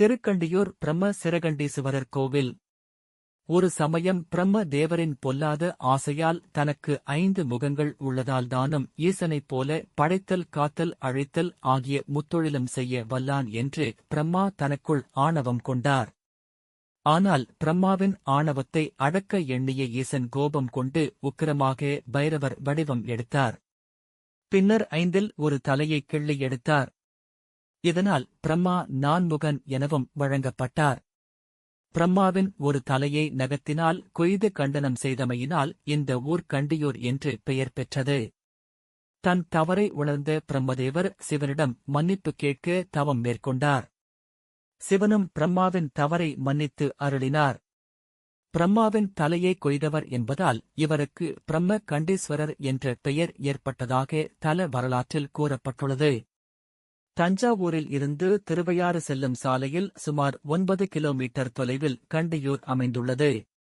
திருக்கண்டியூர் பிரம்ம சிரகண்டீசுவரர் கோவில். ஒரு சமயம் பிரம்ம தேவரின் பொல்லாத ஆசையால் தனக்கு ஐந்து முகங்கள் உள்ளதால் தானும் ஈசனைப் போல படைத்தல் காத்தல் அழைத்தல் ஆகிய முத்தொழிலும் செய்ய வல்லான் என்று பிரம்மா தனக்குள் ஆணவம் கொண்டார். ஆனால் பிரம்மாவின் ஆணவத்தை அடக்க எண்ணிய ஈசன் கோபம் கொண்டு உக்கிரமாக பைரவர் வடிவம் எடுத்தார். பின்னர் ஐந்தில் ஒரு தலையை கிள்ளி எடுத்தார். இதனால் பிரம்மா நான்முகன் எனவும் வழங்கப்பட்டார். பிரம்மாவின் ஒரு தலையை நகத்தினால் கொய்து கண்டனம் செய்தமையினால் இந்த ஊர் கண்டியூர் என்று பெயர் பெற்றது. தன் தவறை உணர்ந்த பிரம்மதேவர் சிவனிடம் மன்னிப்பு கேட்க தவம் மேற்கொண்டார். சிவனும் பிரம்மாவின் தவறை மன்னித்து அருளினார். பிரம்மாவின் தலையை கொய்தவர் என்பதால் இவருக்கு பிரம்ம கண்டீஸ்வரர் என்ற பெயர் ஏற்பட்டதாக தல வரலாற்றில் கூறப்பட்டுள்ளது. தஞ்சாவூரில் இருந்து திருவையாறு செல்லும் சாலையில் சுமார் ஒன்பது கிலோமீட்டர் தொலைவில் கண்டியூர் அமைந்துள்ளது.